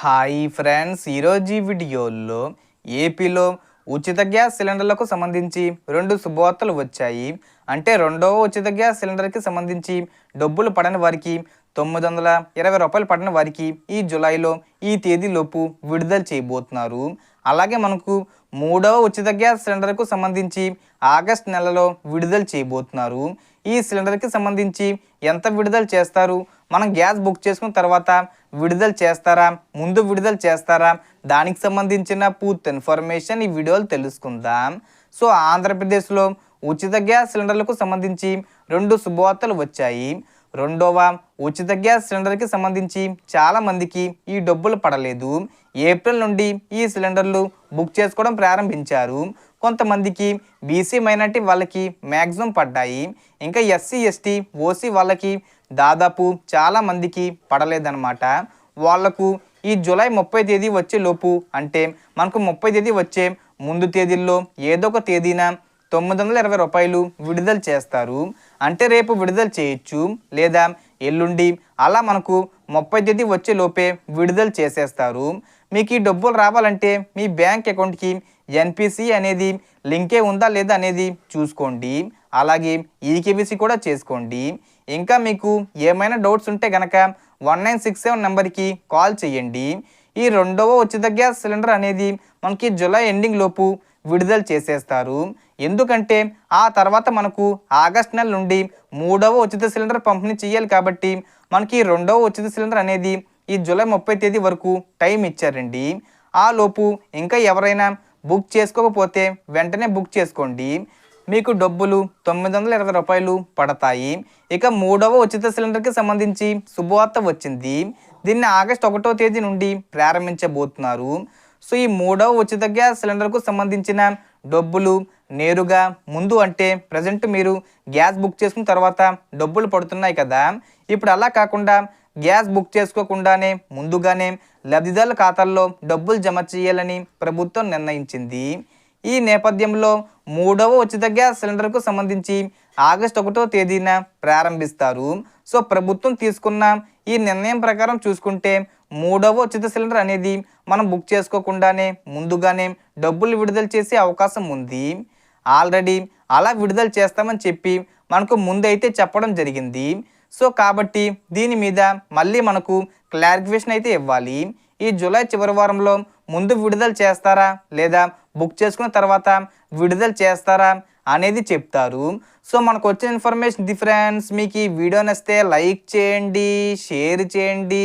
Hi friends. ఈరోజు ఈ వీడియోలో ఏపీలో ఉచిత గ్యాస్ సిలిండర్లకు సంబంధించి రెండు శుభవార్తలు వచ్చాయి. అంటే రెండవ ఉచిత గ్యాస్ సిలిండర్కి సంబంధించి డబ్బులు పడని వారికి తొమ్మిది వందల ఇరవై రూపాయలు పడిన వారికి ఈ జులైలో ఈ తేదీలోపు విడుదల చేయబోతున్నారు. అలాగే మనకు మూడవ ఉచిత గ్యాస్ సిలిండర్కు సంబంధించి ఆగస్ట్ నెలలో విడుదల చేయబోతున్నారు. ఈ సిలిండర్కి సంబంధించి ఎంత విడుదల చేస్తారు? మనం గ్యాస్ బుక్ చేసుకున్న తర్వాత విడుదల చేస్తారా? ముందు విడుదల చేస్తారా? దానికి సంబంధించిన పూర్తి ఇన్ఫర్మేషన్ ఈ వీడియోలో తెలుసుకుందాం. సో ఆంధ్రప్రదేశ్లో ఉచిత గ్యాస్ సిలిండర్లకు సంబంధించి రెండు శుభవార్తలు వచ్చాయి. రెండవ ఉచిత గ్యాస్ సిలిండర్కి సంబంధించి చాలామందికి ఈ డబ్బులు పడలేదు. ఏప్రిల్ నుండి ఈ సిలిండర్లు బుక్ చేసుకోవడం ప్రారంభించారు. కొంతమందికి బీసీ మైనార్టీ వాళ్ళకి మ్యాక్సిమం పడ్డాయి. ఇంకా ఎస్సీ ఎస్టీ ఓసీ వాళ్ళకి దాదాపు చాలామందికి పడలేదన్నమాట. వాళ్ళకు ఈ జూలై ముప్పై తేదీ వచ్చే లోపు అంటే మనకు ముప్పై తేదీ వచ్చే ముందు తేదీల్లో ఏదో ఒక తేదీన తొమ్మిది వందల ఇరవై రూపాయలు విడుదల చేస్తారు. అంటే రేపు విడుదల చేయొచ్చు. లేదా ఎల్లుండి అలా మనకు ముప్పై తేదీ వచ్చే లోపే విడుదల చేసేస్తారు. మీకు ఈ డబ్బులు రావాలంటే మీ బ్యాంక్ అకౌంట్కి ఎన్పిసి అనేది లింకే ఉందా లేదా అనేది చూసుకోండి. అలాగే ఈకేబీసీ కూడా చేసుకోండి. ఇంకా మీకు ఏమైనా డౌట్స్ ఉంటే కనుక వన్ నైన్ సిక్స్ సెవెన్ నెంబర్కి కాల్ చేయండి. ఈ రెండవ ఉచిత గ్యాస్ సిలిండర్ అనేది మనకి జూలై ఎండింగ్ లోపు విడుదల చేసేస్తారు. ఎందుకంటే ఆ తర్వాత మనకు ఆగస్ట్ నెల నుండి మూడవ ఉచిత సిలిండర్ పంపిణీ చేయాలి కాబట్టి మనకి రెండవ ఉచిత సిలిండర్ అనేది ఈ జూలై ముప్పై తేదీ వరకు టైం ఇచ్చారండి. ఆ లోపు ఇంకా ఎవరైనా బుక్ చేసుకోకపోతే వెంటనే బుక్ చేసుకోండి. మీకు డబ్బులు తొమ్మిది వందల ఇరవై రూపాయలు పడతాయి. ఇక మూడవ ఉచిత సిలిండర్కి సంబంధించి శుభవార్త వచ్చింది. దీన్ని ఆగస్ట్ ఒకటో తేదీ నుండి ప్రారంభించబోతున్నారు. సో ఈ మూడవ ఉచిత గ్యాస్ సిలిండర్కు సంబంధించిన డబ్బులు నేరుగా ముందు అంటే ప్రజెంట్ మీరు గ్యాస్ బుక్ చేసుకున్న తర్వాత డబ్బులు పడుతున్నాయి కదా. ఇప్పుడు అలా కాకుండా గ్యాస్ బుక్ చేసుకోకుండానే ముందుగానే లబ్ధిదారుల ఖాతాల్లో డబ్బులు జమ చేయాలని ప్రభుత్వం నిర్ణయించింది. ఈ నేపథ్యంలో మూడవ ఉచిత గ్యాస్ సిలిండర్కు సంబంధించి ఆగస్ట్ ఒకటో తేదీన ప్రారంభిస్తారు. సో ప్రభుత్వం తీసుకున్న ఈ నిర్ణయం ప్రకారం చూసుకుంటే మూడవ ఉచిత సిలిండర్ అనేది మనం బుక్ చేసుకోకుండానే ముందుగానే డబ్బులు విడుదల చేసే అవకాశం ఉంది. ఆల్రెడీ అలా విడుదల చేస్తామని చెప్పి మనకు ముందైతే చెప్పడం జరిగింది. సో కాబట్టి దీని మీద మళ్ళీ మనకు క్లారిఫికేషన్ అయితే ఇవ్వాలి. ఈ జూలై చివరి వారంలో ముందు విడుదల చేస్తారా? లేదా బుక్ చేసుకున్న తర్వాత విడుదల చేస్తారా అనేది చెప్తారు. సో మనకు వచ్చిన ఇన్ఫర్మేషన్ డిఫరెన్స్ మీకు ఈ వీడియో నచ్చితే లైక్ చేయండి షేర్ చేయండి.